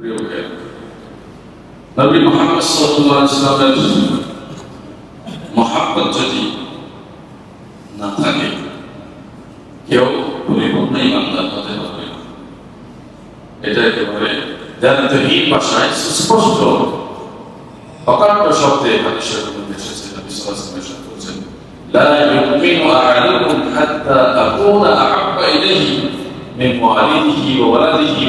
প্রিয় ভাই, নবী মোহাম্মদ সাল্লাল্লাহু আলাইহি সাল্লামের মহাব্বত যদি না থাকে কেউ পরিপূর্ণ ইমানদার হতে পারবে না। এটা একেবারে দায়িত্বহীন ভাষায় সুস্পষ্ট অকাট্য শব্দে হাদিসের মধ্যে এসেছে নবী সাল্লাল্লাহু আলাইহি ওয়াসাল্লাম ইরশাদ করেছেন লা ইউমিনু আহাদুকুম হাত্তা আকুনা আহাব্বা ইলাইহি মিন ওয়ালিদিহি ওয়া ওয়ালাদিহি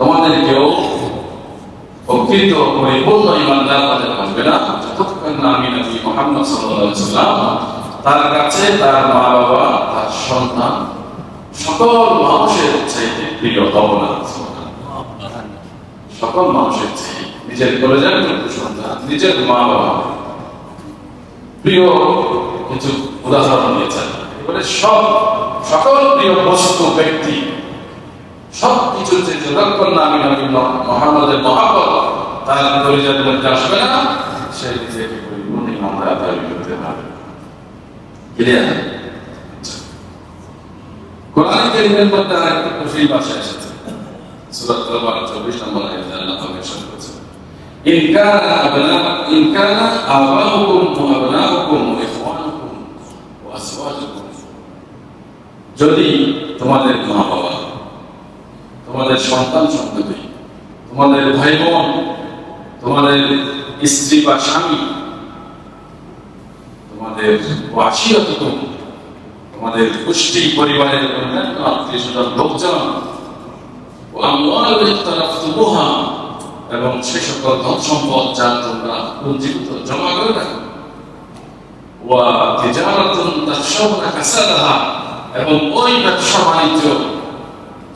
ওয়ান নাসি আজমাইন তোমাদের কেউ প্রকৃত পরিপূর্ণ ইমানদার হতে পারবে না। যতক্ষণ আমি নবী মোহাম্মদ তার কাছে, তার মা বাবা তার সন্তান, সকল মানুষের চাইতে প্রিয় হব না। সকল মানুষের চেয়ে নিজের কলেজের সন্তান, নিজের মা বাবা প্রিয় কিছু উদাহরণ দিয়েছেন। এবারে সব সকল প্রিয় বস্তু, ব্যক্তি সব কিছু যে না আমি নবী মহাপদ তার কলেজের মধ্যে আসবে না। সে নিজেকে ইমানদার দাবি করতে পারবে। ক্লিয়ার কোরআন কারীমের মধ্যে আরেকটা খুশি ভাষা এসেছে। সূরা তাওবা 24 নম্বর আল্লাহ করেছেন। ইন কানা আবনা ইন কানা ইখওয়ানুকুম ওয়া আজওয়াজুকুম যদি তোমাদের মা বাবা তোমাদের সন্তান সন্ততি, তোমাদের ভাই বোন তোমাদের স্ত্রী বা স্বামী, তোমাদের ওয়াসিয়তুকুম তোমাদের পুষ্টি পরিবারের অন্যান্য আত্মীয় স্বজন, লোকজন এবং সে সকল ধন সম্পদ যা তোমরা পুঞ্জীভূত জমা করে রাখো। এবং ওই ব্যবসা বাণিজ্য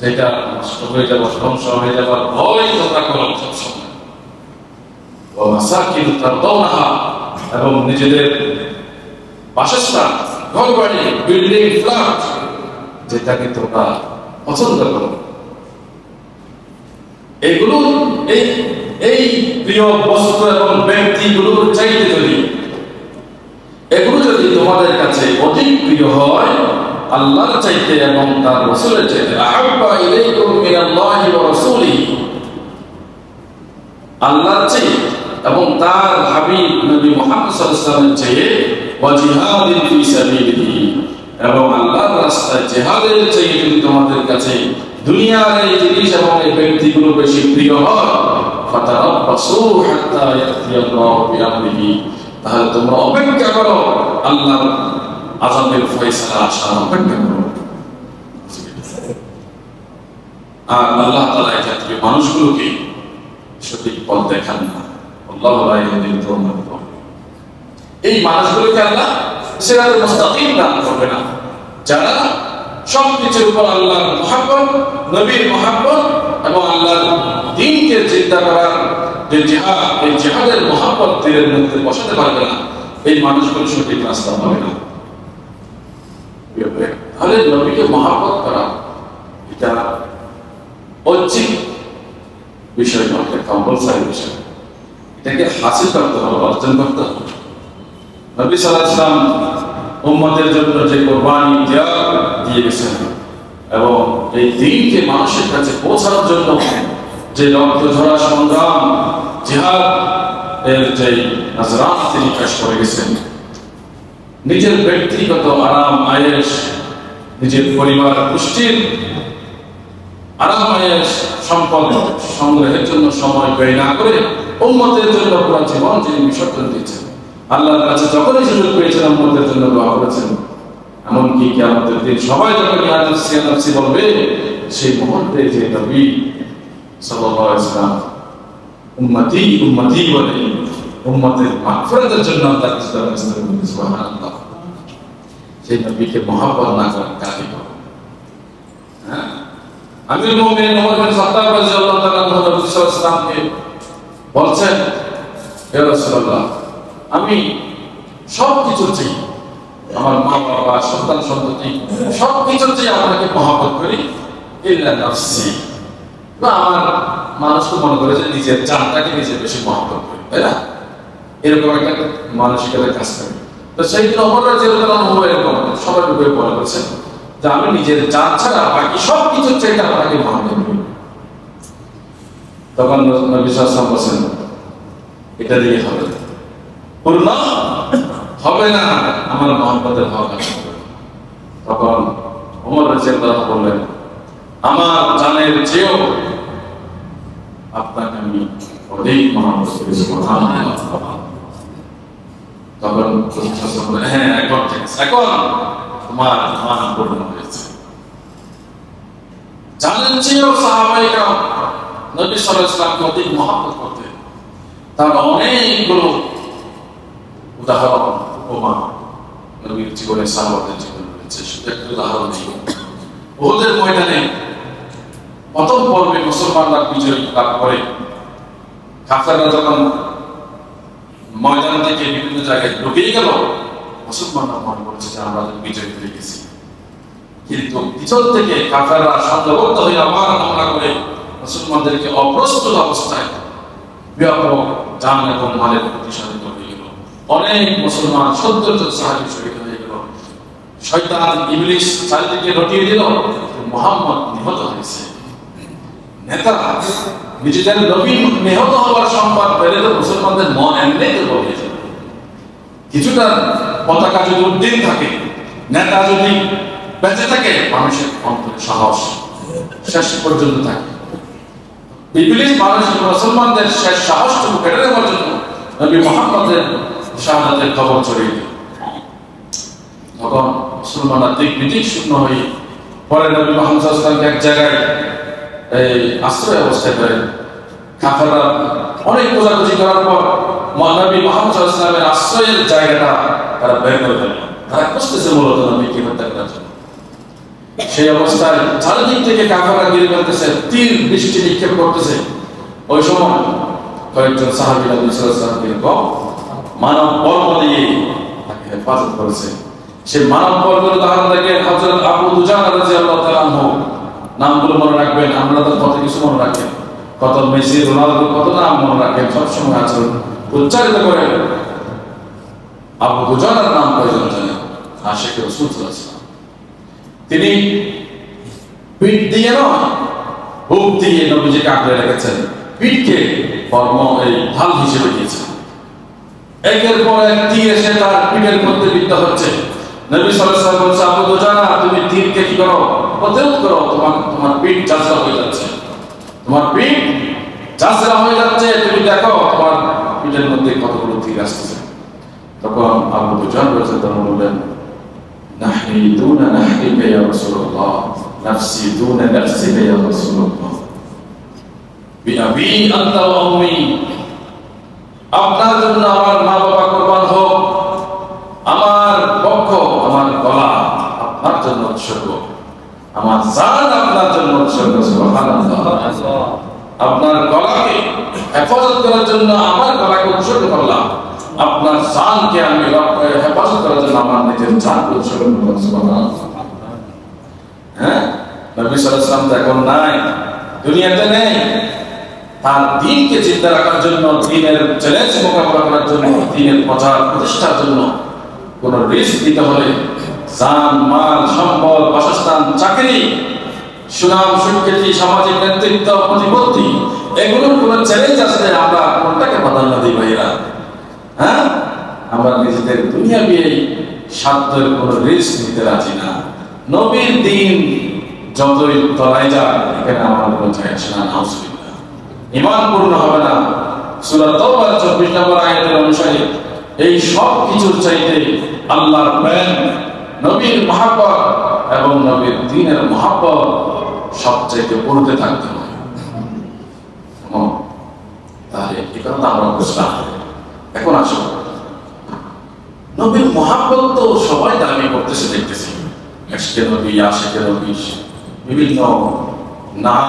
যেটা নষ্ট হয়ে যাবার ধ্বংস হয়ে যাবার ভয় তোমরা করো সবসময় ও মাসাকিন তারদাউনাহা, এবং নিজেদের বাসস্থান ঘর বাড়ি বিল্ডিং, ফ্ল্যাট, যেটাকে তোমরা পছন্দ করো। এগুলো, এই এই প্রিয় বস্তু এবং ব্যক্তিগুলোর চাইতে যদি, এগুলো যদি তোমাদের কাছে অধিক প্রিয় হয় আল্লাহর চাইতে এবং তার রাসূলের চাইতে আহাব্বা ইলাইকুম মিনাল্লাহি ওয়া রাসূলিহি আল্লাহর চাইতে এবং তার হাবিব নবী মুহাম্মদ সাল্লাল্লাহু আলাইহি ওয়াসাল্লামের চেয়ে ওয়া জিহাদিন ফি সাবিলিহি। এবং আল্লাহর রাস্তায় জিহাদের চেয়ে যদি তোমাদের কাছে দুনিয়ার এই জিনিস এবং এই ব্যক্তিগুলো বেশি প্রিয় হয়, ফাতারাব্বাসু হাত্তা ইয়াতিয়াল্লাহু বিআমরিহি। তাহলে তোমরা অপেক্ষা করো আল্লাহর আযাবের ফয়সালা আসার অপেক্ষা করো আর আল্লাহ জাতীয় মানুষগুলোকে সঠিক পথ দেখান না। আল্লাহ এই মানুষগুলোকে আল্লাহ মুস্তাকিম দান করবে না। যারা সব কিছুর উপর আল্লাহর মহাব্বত, নবীর মহাব্বত এবং আল্লাহর দিনকে চিন্তা করার যে জিহাদ, এই জিহাদের মহাব্বত মধ্যে বসাতে পারবে না। এই মানুষগুলো সঠিক রাস্তা পাবে না। তাহলে নবীকে মহাব্বত করা এটা ঐচ্ছিক বিষয় নয় কম্পালসারি বিষয়। এটাকে হাসিল করতে হবে, অর্জন করতে হবে। নবী সাল্লাম উম্মতের জন্য যে কোরবানি ত্যাগ দিয়ে এবং এই দিনকে মানুষের কাছে পৌঁছানোর জন্য যে রক্ত, ঝরা, সংগ্রাম, জিহাদ এর যে নজরান তিনি পেশ করে গেছেন নিজের ব্যক্তিগত আরাম আয়েস নিজের পরিবার, পুষ্টির আরাম আয়েস সম্পদ সংগ্রহের জন্য সময় ব্যয় না করে উম্মতের জন্য পুরো জীবন যিনি বিসর্জন দিয়েছেন। আল্লাহর কাছে যখনই সুযোগ পেয়েছেন, উম্মতের জন্য দোয়া করেছেন। এমনকি কি আমাদের দিন সবাই যখন ইয়ানুসি বলবে, সেই মুহূর্তে যে নবী সাল্লাল্লাহু আলাইহি সাল্লাম উম্মতি উম্মতি বলে উম্মতের মাগফিরাতের জন্য আল্লাহ সুবহানাল্লাহ। সেই নবীকে না হ্যাঁ? আমির মুমিনিন ওমর বিন খাত্তাব রাদিয়াল্লাহু তাআলা সাল্লাল্লাহু আলাইহি বলছেন হে রাসূলুল্লাহ, আমি সব কিছু চাই, আমার মা বাবা সন্তান সন্ততি সব কিছু চাই আপনাকে মহাব্বত করি, ইল্লা নাফসি। বা আমার মানুষ তো মনে করে যে নিজের জানটাকে নিজে বেশি মহাব্বত করি, তাই না? এরকম একটা মানসিকতার কাজ করে। তো সেই দিন অমররা যেরকম এরকম সবাই ডুবে পড়া করেছে যে আমি নিজের জান ছাড়া বাকি সব কিছুর চাইতে আপনাকে করি তখন সাল্লাম বলছেন, এটা দিয়ে হবে। পূর্ণ হবে না, আমার মহাব্বতের হক তখন ওমর রাজিয়াল্লাহু বললেন, আমার জানের চেয়েও আপনাকে আমি অধিক সুবহানাল্লাহ। তখন হ্যাঁ। এখন ঠিক আছে। এখন তোমার মান পূর্ণ হয়েছে। জানেন চেয়েও সাহাবাইরা নবী আলাইহি ওয়াসাল্লামকে অধিক করতেন। তার অনেকগুলো উদাহরণ, উপমা নবীর জীবনে সাহাবাদের জীবনে রয়েছে। শুধু একটা উদাহরণ নেই। ওদের ময়দানে প্রথম পর্বে মুসলমানরা বিজয় লাভ করে। কাফেররা যখন ময়দান থেকে বিভিন্ন জায়গায় ঢুকিয়ে গেল, মুসলমানরা মনে করছে যে আমরা বিজয় পেয়ে গেছি। কিন্তু পিছন থেকে কাফেররা সংঘবদ্ধ হয়ে আবার হামলা করে মুসলমানদেরকে অপ্রস্তুত অবস্থায় ব্যাপক যান এবং মালের প্রতি সাধিত হয়ে গেল। অনেক মুসলমান সত্তর জন সাহায্য শহীদ হয়ে গেল। শয়তান ইবলিশ চারিদিকে রটিয়ে দিল মোহাম্মদ নিহত হয়েছে। নেতা নিজেদের নবী নিহত হওয়ার সংবাদ পেলে তো মুসলমানদের মন এমনি দুর্বল হয়ে যাবে কিছুটা পতাকা যদি উদ্দিন থাকে, নেতা যদি বেঁচে থাকে, মানুষের সাহস শেষ পর্যন্ত থাকে। মানুষ মুসলমানদের শেষ সাহসটুকু কেটে দেওয়ার জন্য নবী মোহাম্মদের শাহাদাতের খবর ছড়িয়ে দিল। তখন মুসলমানরা দিক বিদিক শূন্য হয়ে পরে নবী মোহাম্মদ এক জায়গায় আশ্রয় অবস্থায় পেলেন কাফেররা অনেক খোঁজাখুঁজি করার পর নবী মোহাম্মদ সাল্লামের আশ্রয়ের জায়গাটা তারা বের করে ফেলল তারা খুঁজতেছে মূলত নবীকে হত্যা করার জন্য। সেই অবস্থায় চারিদিক থেকে কাফেররা গিরে ফেলতেছে, তীর বৃষ্টি নিক্ষেপ করতেছে। ওই সময় কয়েকজন সাহাবী নবী সাল্লাল্লাহু মানব বর্ম দিয়ে তাকে হেফাজত করেছে। সে মানব বর্মের উদাহরণ থেকে হযরত আবু দুজান রাদিয়াল্লাহু তাআলা নামগুলো মনে রাখবেন আমরা তো কত কিছু মনে রাখেন কত মেসি রোনালদো কত নাম মনে রাখেন সবসময় আচরণ উচ্চারিত করেন আবু দুজানের নাম কয়জন জানেন, আশেখ রসুল তিনি পিঠ দিয়ে নয় বুক দিয়ে নবীজিকে আঁকড়ে রেখেছেন। পিঠকে কর্ম, এই ঢাল হিসেবে দিয়েছেন। একের পর এক তীর এসে তার পিঠের মধ্যে বিদ্ধ হচ্ছে। নবী সাল্লাল্লাহু আলাইহি ওয়াসাল্লাম আবু দুজানা তুমি তীরকে কি করো? প্রতিরোধ করো, তোমার তোমার পিঠ চাচরা হয়ে যাচ্ছে। তোমার পিঠ চাচরা হয়ে যাচ্ছে, তুমি দেখো তোমার পিঠের মধ্যে কতগুলো তীর আসতেছে। তখন আবু দুজান তখন বললেন নাহরি দুনা নাহরিকা ইয়া রাসূলুল্লাহ, নাফসি দুনা নাফসিকা ইয়া রাসূলুল্লাহ। বিআবি আনতা ওয়া উম্মি, আপনার জন্য আমার মা উৎসর্গ আমার জান আপনার জন্য উৎসর্গ আপনার গলাকে হেফাজত করার জন্য আমার গলাকে উৎসর্গ করলাম। আপনার জানকে আমি হেফাজত করার জন্য আমার নিজের জানকে উৎসর্গ হ্যাঁ? নবী ওয়াসাল্লাম তো এখন নাই। দুনিয়াতে নেই। তার দিনকে চিন্তা রাখার জন্য, দিনের চ্যালেঞ্জ মোকাবেলা করার জন্য, দিনের প্রচার প্রতিষ্ঠার জন্য কোন রিস্ক দিতে হলে জান, মাল, সম্পদ, বাসস্থান, চাকরি, সুনাম সুখ্যাতি সামাজিক নেতৃত্ব, প্রতিপত্তি, এগুলোর কোন চ্যালেঞ্জ যে আমরা কোনটাকে প্রাধান্য দিই ভাইরা হ্যাঁ? আমরা নিজেদের দুনিয়া বিয়ে সাধ্যের কোন রিস্ক নিতে রাজি না। নবীর দিন যতই তলায় যাক, এখানে আমার কোনো যায় আসে না, নাউজুবিল্লাহ। ইমান পূর্ণ হবে না। সূরা তাওবার 24 নম্বর আয়াতের অনুসারে এই সব কিছুর চাইতে আল্লাহর প্রেম নবীর মহাব্বত এবং নবীর দ্বীনের মহাব্বত সবচাইতে পড়তে থাকতে হবে। তাহলে এই কথা আমরা বুঝলাম এখন আসো। নবীর মহাব্বত তো সবাই দাবি করতেছে, দেখতেছি। এসকে নবী আশেকে নবী, বিভিন্ন নাম,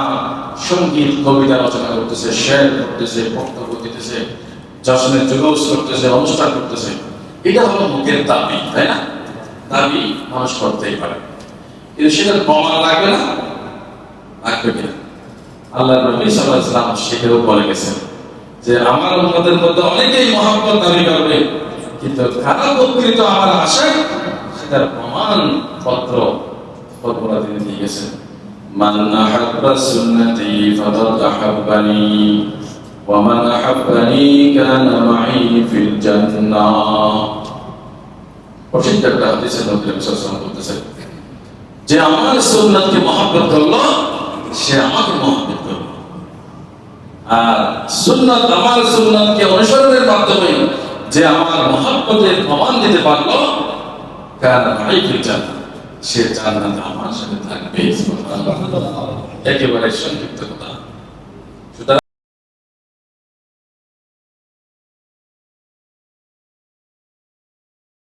সংগীত, কবিতা রচনা করতেছে শের করতেছে, বক্তব্য দিতেছে যশনের জুলুস করতেছে, অনুষ্ঠান করতেছে। এটা হলো মুখের দাবি তাই না? দাবি মানুষ করতেই পারে। কিন্তু সেটা প্রমাণ লাগবে না, লাগবে কিনা? আল্লাহ নবী সাল্লাল্লাহু আলাইহি সাল্লাম সেটাও বলে গেছেন যে আমার উম্মতের মধ্যে অনেকেই মহাব্বত দাবি করবে, কিন্তু কারা প্রকৃত আমার আশায় সেটার প্রমাণ পত্র ফর্মুলা তিনি দিয়ে গেছেন। মান আহাব্বা সুন্নতি ফাকাদ আহাব্বানি, ওয়া মান আহাব্বানি কানা মাই ফিল জান্নাহ। যে আমার মহব্বত করল, সে আমাকে মহব্বত আর সুন্নাত আমার সুন্নাতকে অনুসরণের মাধ্যমে যে আমার মহব্বতের প্রমাণ দিতে পারল ভাই সে জান্নাত আমার সাথে থাকবে। একেবারে সংক্ষিপ্ত কথা।